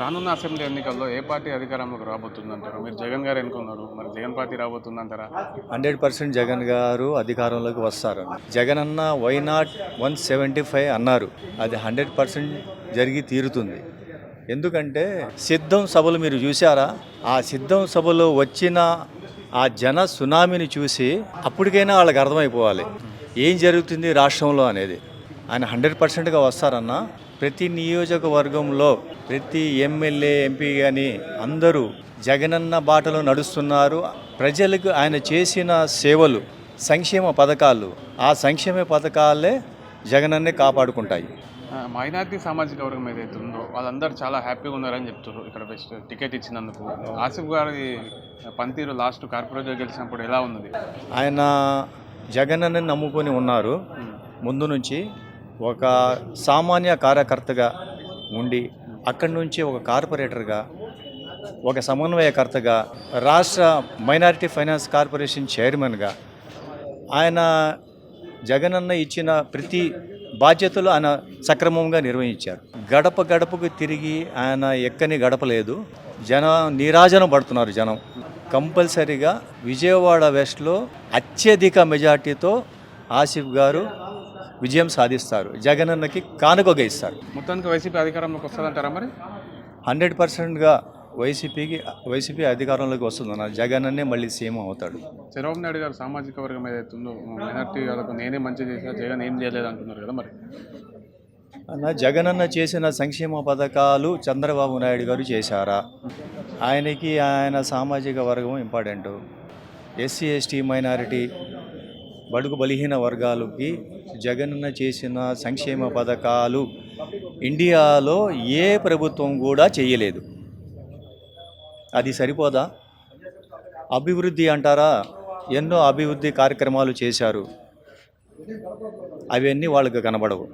రానున్న అసెంబ్లీ ఎన్నికల్లో ఏ పార్టీ అధికారంలోకి రాబోతుందంటారు? మీరు జగన్ గారు ఎన్నుకున్నారు మరి జగన్ పార్టీ రాబోతుందంటారా? హండ్రెడ్ పర్సెంట్ జగన్ గారు అధికారంలోకి వస్తారు జగన్ అన్న why not one seventy five అన్నారు. అది హండ్రెడ్ పర్సెంట్ జరిగి తీరుతుంది. ఎందుకంటే సిద్ధం సభలు మీరు చూసారా ఆ సిద్ధం సభలో వచ్చిన ఆ జన సునామీని చూసి అప్పటికైనా వాళ్ళకి అర్థమైపోవాలి. ఏం జరుగుతుంది రాష్ట్రంలో అనేది. ఆయన హండ్రెడ్ పర్సెంట్గా వస్తారన్న ప్రతి నియోజకవర్గంలో ప్రతి ఎమ్మెల్యే ఎంపీ కానీ అందరూ జగనన్న బాటలో నడుస్తున్నారు. ప్రజలకు ఆయన చేసిన సేవలు సంక్షేమ పథకాలు ఆ సంక్షేమ పథకాలే జగనన్నే కాపాడుకుంటాయి. మైనారిటీ సామాజిక వర్గం ఏదైతే ఉందో వాళ్ళందరూ చాలా హ్యాపీగా ఉన్నారని చెప్తారు ఇక్కడ బెస్ట్ టికెట్ ఇచ్చినందుకు. ఆసిఫ్ గారి పనితీరు లాస్ట్ కార్పొరేటర్ గెలిచినప్పుడు ఎలా ఉన్నది? ఆయన జగనన్న నమ్ముకొని ఉన్నారు. ముందు నుంచి ఒక సామాన్య కార్యకర్తగా ఉండి అక్కడి నుంచి ఒక కార్పొరేటర్గా ఒక సమన్వయకర్తగా రాష్ట్ర మైనారిటీ ఫైనాన్స్ కార్పొరేషన్ చైర్మన్గా ఆయన జగనన్న ఇచ్చిన ప్రతి బాధ్యతలు ఆయన సక్రమంగా నిర్వహించారు. గడప గడపకు తిరిగి ఆయన ఎక్కని గడపలేదు. జన నిరాజన పడుతున్నారు జనం. కంపల్సరీగా విజయవాడ వెస్ట్లో అత్యధిక మెజార్టీతో ఆసిఫ్ గారు విజయం సాధిస్తారు. జగనన్నకి కానుకగా ఇస్తారు. మొత్తానికి వైసీపీ అధికారంలోకి వస్తుందంటారా మరి? హండ్రెడ్ పర్సెంట్గా వైసీపీకి వైసీపీ అధికారంలోకి వస్తుందన్న జగనన్నే మళ్ళీ సీఎం అవుతాడు. చంద్రబాబు నాయుడు గారు సామాజిక వర్గం ఏదైతే ఉందో మైనార్టీ వాళ్ళకు నేనే మంచి చేసా జగన్ ఏం చేయలేదు అంటున్నారు కదా మరి? అన్న జగనన్న చేసిన సంక్షేమ పథకాలు చంద్రబాబు నాయుడు గారు చేశారా? ఆయనకి ఆయన సామాజిక వర్గం ఇంపార్టెంట్. ఎస్సీ ఎస్టీ మైనారిటీ బడుగు బలహీన వర్గాలకి జగనన్న చేసిన సంక్షేమ పథకాలు ఇండియాలో ఏ ప్రభుత్వం కూడా చేయలేదు. అది సరిపోదా? అభివృద్ధి అంటారా? ఎన్నో అభివృద్ధి కార్యక్రమాలు చేశారు. అవన్నీ వాళ్ళకి కనబడవు.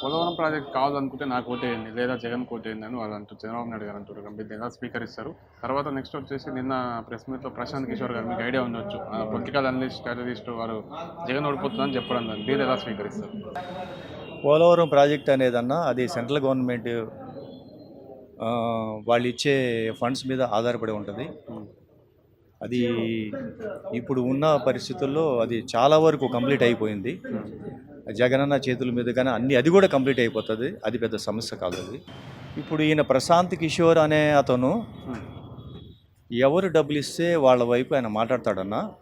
పోలవరం ప్రాజెక్ట్ కావాలనుకుంటే నాకు ఓటేయండి లేదా జగన్ ఓటేయండి అని వాళ్ళు అంటారు. చంద్రబాబు నాయుడు గారు అంటారు. ఎలా స్పీకర్ ఇస్తారు. తర్వాత నెక్స్ట్ వచ్చేసి నిన్న ప్రెస్ మీట్లో ప్రశాంత్ కిషోర్ గారు మీకు ఐడియా ఉండొచ్చు. పొలిటికల్ అనలిస్ట్ స్ట్రాటజిస్ట్ వారు జగన్ ఓడిపోతుందని చెప్పడం దాన్ని మీరు ఎలా స్వీకరిస్తారు పోలవరం ప్రాజెక్ట్ అనేదన్నా అది సెంట్రల్ గవర్నమెంట్ వాళ్ళు ఇచ్చే ఫండ్స్ మీద ఆధారపడి ఉంటుంది. అది ఇప్పుడు ఉన్న పరిస్థితుల్లో అది చాలా వరకు కంప్లీట్ అయిపోయింది. జగనన్న చేతుల మీద కానీ అన్ని అది కూడా కంప్లీట్ అయిపోతుంది. అది పెద్ద సమస్య కాదు అది. ఇప్పుడు ఈయన ప్రశాంత్ కిషోర్ అనే అతను ఎవరు డబ్బులు ఇస్తే వాళ్ళ వైపు ఆయన మాట్లాడతాడన్నా?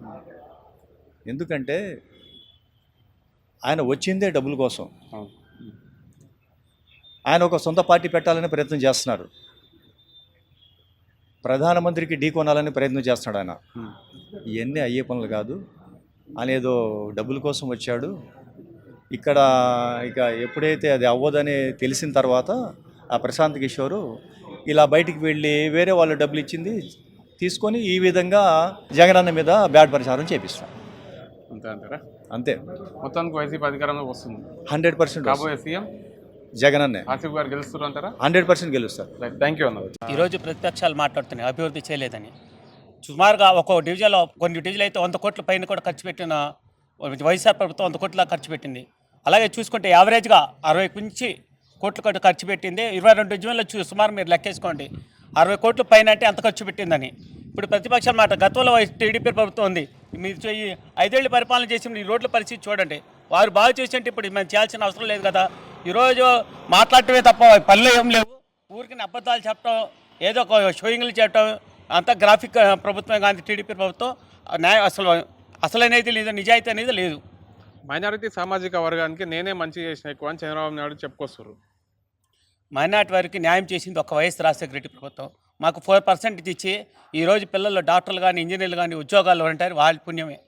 ఎందుకంటే ఆయన వచ్చిందే డబ్బుల కోసం. ఆయన ఒక సొంత పార్టీ పెట్టాలని ప్రయత్నం చేస్తున్నారు ప్రధానమంత్రికి ఢీ కొనాలని ప్రయత్నం చేస్తున్నాడు ఆయన. ఇవన్నీ అయ్యే పనులు కాదు. అనేదో డబ్బుల కోసం వచ్చాడు. ఇక్కడ ఇక ఎప్పుడైతే అది అవ్వదని తెలిసిన తర్వాత ఆ ప్రశాంత్ కిషోరు ఇలా బయటికి వెళ్ళి వేరే వాళ్ళు డబ్బులు ఇచ్చింది తీసుకొని ఈ విధంగా జగనన్న మీద బ్యాడ్ ప్రచారం చేపిస్తాం. అంతే అంటారా? అంతే. మొత్తానికి వైసీపీ అధికారంలోకి వస్తుంది. హండ్రెడ్ పర్సెంట్ కాబోయే సీఎం? జగనన్నే ఆసిఫ్ గారు గెలుస్తారు అంటారా? హండ్రెడ్ పర్సెంట్ గెలుస్తారు. థ్యాంక్ యూ అన్నారు ఈరోజు ప్రతిపక్షాలు మాట్లాడుతున్నాయి అభివృద్ధి చేయలేదని. సుమారుగా ఒక్కో డివిజన్లో కొన్ని డివిజన్లు అయితే వంద కోట్ల పైన కూడా ఖర్చు పెట్టిన వైఎస్ఆర్ ప్రభుత్వం వంద కోట్ల ఖర్చు పెట్టింది. అలాగే చూసుకుంటే యావరేజ్గా అరవై నుంచి కోట్ల కోట్లు ఖర్చు పెట్టింది. ఇరవై రెండు డివిజన్లు చూ సుమారు మీరు లెక్కేసుకోండి. అరవై కోట్ల పైన అంటే అంత ఖర్చు పెట్టిందని. ఇప్పుడు ప్రతిపక్షాల మాట గతంలో టీడీపీ ప్రభుత్వం ఉంది. మీరు ఈ ఐదేళ్ళు పరిపాలన చేసి ఈ రోడ్ల పరిస్థితి చూడండి. వారు బాగా చేసింటే ఇప్పుడు మేము చేయాల్సిన అవసరం లేదు కదా. ఈరోజు మాట్లాడటమే తప్ప పనులు ఏం లేవు. ఊరికి అబద్ధాలు చెప్పడం ఏదో ఒక షోయింగ్లు చేయటం అంతా గ్రాఫిక్ ప్రభుత్వం కానీ టీడీపీ ప్రభుత్వం. న్యాయం అసలు అసలనేది లేదు నిజాయితీ అనేది లేదు. మైనారిటీ సామాజిక వర్గానికి నేనే మంచి చేసిన ఎక్కువ అని చంద్రబాబు నాయుడు చెప్పుకొస్తారు. మైనార్టీ వారికి న్యాయం చేసింది ఒక వైఎస్ రాజశేఖర రెడ్డి ప్రభుత్వం. మాకు ఫోర్ పర్సెంట్ ఇచ్చి ఈరోజు పిల్లలు డాక్టర్లు కానీ ఇంజనీర్లు కానీ ఉద్యోగాలు ఉంటారు వాళ్ళ పుణ్యమే.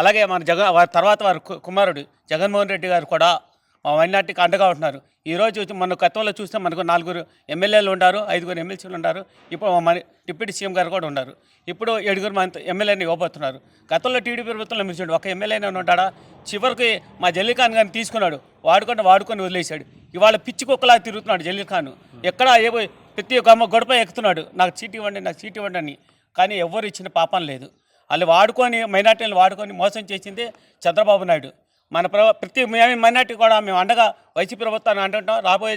అలాగే మన జగన్ తర్వాత వారి కుమారుడు జగన్మోహన్ రెడ్డి గారు కూడా మా అండగా ఉంటున్నారు. ఈరోజు మన గతంలో చూస్తే మనకు నలుగురు ఎమ్మెల్యేలు ఉన్నారు ఐదుగురు ఎమ్మెల్సీలు ఉన్నారు ఇప్పుడు మన డిప్యూటీ సీఎం గారు కూడా ఉన్నారు. ఇప్పుడు ఏడుగురు మన ఎమ్మెల్యేని ఇవ్వబోతున్నారు. గతంలో టీడీపీ ప్రభుత్వంలో మీరు చూడండి ఒక ఎమ్మెల్యేనే ఉంటాడా చివరికి మా జల్లీ గారిని తీసుకున్నాడు. వాడుకొని వాడుకొని వదిలేశాడు. ఇవాళ పిచ్చి కుక్కలా తిరుగుతున్నాడు జల్లిఖాన్ ఎక్కడ ఏ ప్రతి ఒక్క అమ్మ ఎక్కుతున్నాడు. నాకు సీట్ ఇవ్వండి నాకు సీట్ ఇవ్వండి అని. కానీ ఎవ్వరు ఇచ్చిన పాపం లేదు. వాళ్ళు వాడుకొని మైనార్టీలు వాడుకొని మోసం చేసింది చంద్రబాబు నాయుడు. మన ప్ర ప్రతి మేము మైనార్టీ కూడా మేము అండగా వైసీపీ ప్రభుత్వాన్ని అంటుంటాం. రాబోయే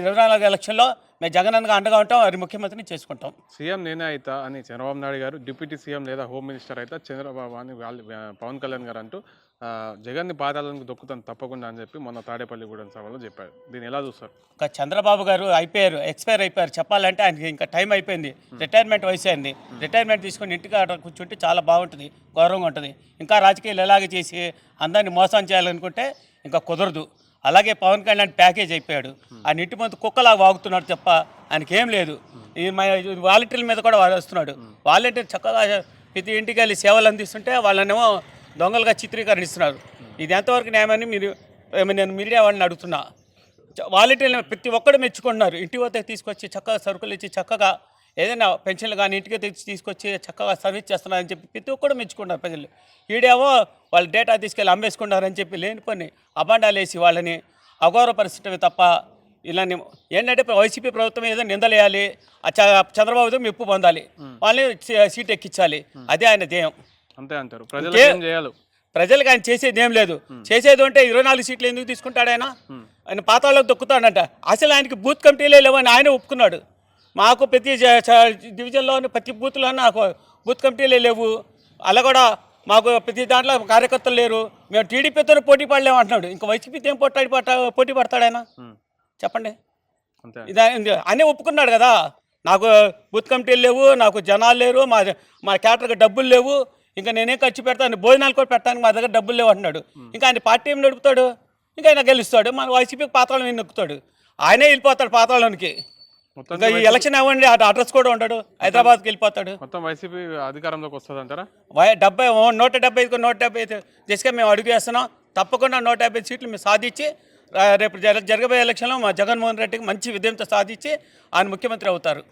ఇరవై నాలుగు ఎలక్షన్లో మేము జగనన్నగా అండగా ఉంటాం. వారి ముఖ్యమంత్రిని చేసుకుంటాం. సీఎం నేనే అవుతా అని చంద్రబాబు నాయుడు గారు డిప్యూటీ సీఎం లేదా హోమ్ మినిస్టర్ అయితే చంద్రబాబు అని వాళ్ళు పవన్ కళ్యాణ్ గారు అంటూ జగన్ని పాదాలను దొక్కుతాను తప్పకుండా అని చెప్పి మొన్న తాడేపల్లిగూడెం సభలో చెప్పారు. దీన్ని ఎలా చూస్తారు? ఇంకా చంద్రబాబు గారు అయిపోయారు ఎక్స్పైర్ అయిపోయారు. చెప్పాలంటే ఆయనకి ఇంకా టైం అయిపోయింది. రిటైర్మెంట్ వయసు అయింది. రిటైర్మెంట్ తీసుకొని ఇంటికి అక్కడ కూర్చుంటే చాలా బాగుంటుంది గౌరవంగా ఉంటుంది. ఇంకా రాజకీయాలు ఎలాగే చేసి అందరినీ మోసం చేయాలనుకుంటే ఇంకా కుదరదు. అలాగే పవన్ కళ్యాణ్ ప్యాకేజ్ అయిపోయాడు. ఆయన ఇంటి ముందు కుక్కలాగా వాగుతున్నాడు తప్ప ఆయనకి ఏం లేదు ఈ వాలంటీర్ల మీద కూడా వస్తున్నాడు. వాలంటీర్ చక్కగా ప్రతి ఇంటికి వెళ్ళి సేవలు అందిస్తుంటే వాళ్ళనేమో దొంగలుగా చిత్రీకరణిస్తున్నారు. ఇది ఎంతవరకు న్యాయమని మీరు నేను మీడియా వాళ్ళని అడుగుతున్నా. వాలంటీర్లు ప్రతి ఒక్కరు మెచ్చుకుంటున్నారు ఇంటి వద్ద తీసుకొచ్చి చక్కగా సరుకులు ఇచ్చి చక్కగా ఏదైనా పెన్షన్లు కానీ ఇంటికి తెచ్చి తీసుకొచ్చి చక్కగా సర్వీస్ చేస్తున్నారని చెప్పి ప్రతి ఒక్కరు మెచ్చుకుంటారు ప్రజలు. ఈడేమో వాళ్ళ డేటా తీసుకెళ్ళి అమ్మేసుకున్నారని చెప్పి లేని పని అబాండాలు వేసి వాళ్ళని అగౌరవపరిచినవి తప్ప ఇలాని ఏంటంటే వైసీపీ ప్రభుత్వం ఏదో నిందలేయాలి. చంద్రబాబుతో మెప్పు పొందాలి. వాళ్ళని సీట్ ఎక్కించాలి అదే ఆయన ధ్యేయం. అంతే అంటారు. ప్రజలకు ఏం చేయాలి? ప్రజలకు ఆయన చేసేది ఏం లేదు. చేసేది ఉంటే ఇరవై నాలుగు సీట్లు ఎందుకు తీసుకుంటాడు ఆయన? ఆయన పాతాళకు దొక్కుతాడంట. అసలు ఆయనకి బూత్ కమిటీలే లేవని ఆయన ఒప్పుకున్నాడు. మాకు ప్రతి డివిజన్లోని ప్రతి బూత్లో నాకు బూత్ కమిటీలే లేవు. అలా కూడా మాకు ప్రతి దాంట్లో కార్యకర్తలు లేరు. మేము టీడీపీతో పోటీ పడలేము అంటున్నాడు. ఇంకా వైసీపీతో ఏం పోటీ పట్ట పోటీ పడతాడు ఆయన? చెప్పండి. ఇది ఇది అన్నీ ఒప్పుకున్నాడు కదా. నాకు బూత్ కమిటీలు లేవు నాకు జనాలు లేరు మా మా క్యాటర్కి డబ్బులు లేవు. ఇంకా నేనేం ఖర్చు పెడతాను భోజనాలు కూడా పెట్టడానికి మా దగ్గర డబ్బులు లేవు అంటున్నాడు. ఇంకా ఆయన పార్టీ ఏం నడుపుతాడు? ఇంకా ఆయన గెలుస్తాడు. మన వైసీపీకి పాతాళం ఏం నొక్కుతాడు? ఆయనే వెళ్ళిపోతాడు పాతాళానికి మొత్తం ఇంకా ఈ ఎలక్షన్ అవ్వండి అడ్రస్ కూడా ఉండడు. హైదరాబాద్కి వెళ్ళిపోతాడు. మొత్తం వైసీపీ అధికారంలోకి వస్తుంది అంటారా డెబ్బై నూట డెబ్బై ఐదుకు నూట డెబ్బై ఐదు. దిశగా మేము అడుగు వేస్తున్నాం. తప్పకుండా నూట డెబ్బై సీట్లు మేము సాధించి రేపు జర జరగబోయే ఎలక్షన్లో మా జగన్మోహన్ రెడ్డికి మంచి విజయంతో సాధించి ఆయన ముఖ్యమంత్రి అవుతారు.